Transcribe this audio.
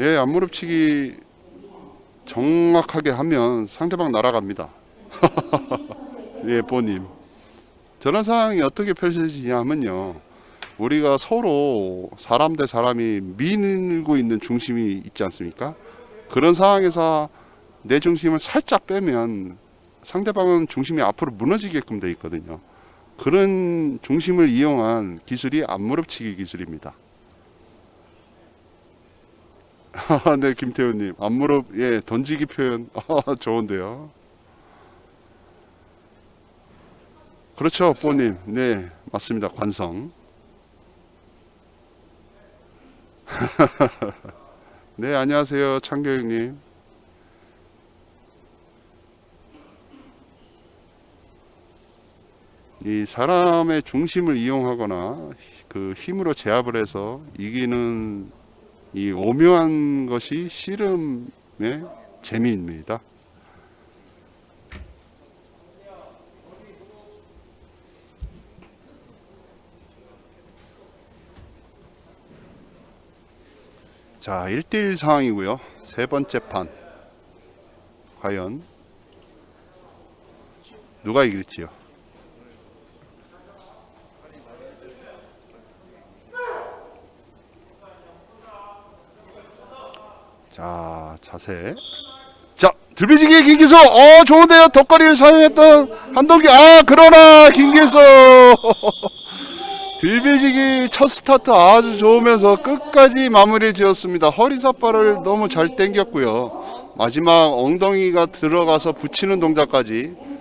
예, 앞무릎치기 정확하게 하면 상대방 날아갑니다. 예, 보님. 저런 상황이 어떻게 펼쳐지냐 하면요. 우리가 서로 사람 대 사람이 밀고 있는 중심이 있지 않습니까? 그런 상황에서 내 중심을 살짝 빼면 상대방은 중심이 앞으로 무너지게끔 돼 있거든요. 그런 중심을 이용한 기술이 앞무릎치기 기술입니다. 네, 김태훈님. 앞무릎, 예, 던지기 표현. 아, 좋은데요. 그렇죠, 뽀님. 네, 맞습니다. 관성. 네, 안녕하세요. 창교육님. 이 사람의 중심을 이용하거나 그 힘으로 제압을 해서 이기는 이 오묘한 것이 씨름의 재미입니다. 자, 1대1 상황이고요. 세 번째 판. 과연 누가 이길지요? 자, 자세. 자, 들비지기 김기수. 어, 좋은데요. 덕거리를 사용했던 한동기. 아, 그러나 김기수. 들비지기 첫 스타트 아주 좋으면서 끝까지 마무리를 지었습니다. 허리 삿발을 너무 잘 당겼고요. 마지막 엉덩이가 들어가서 붙이는 동작까지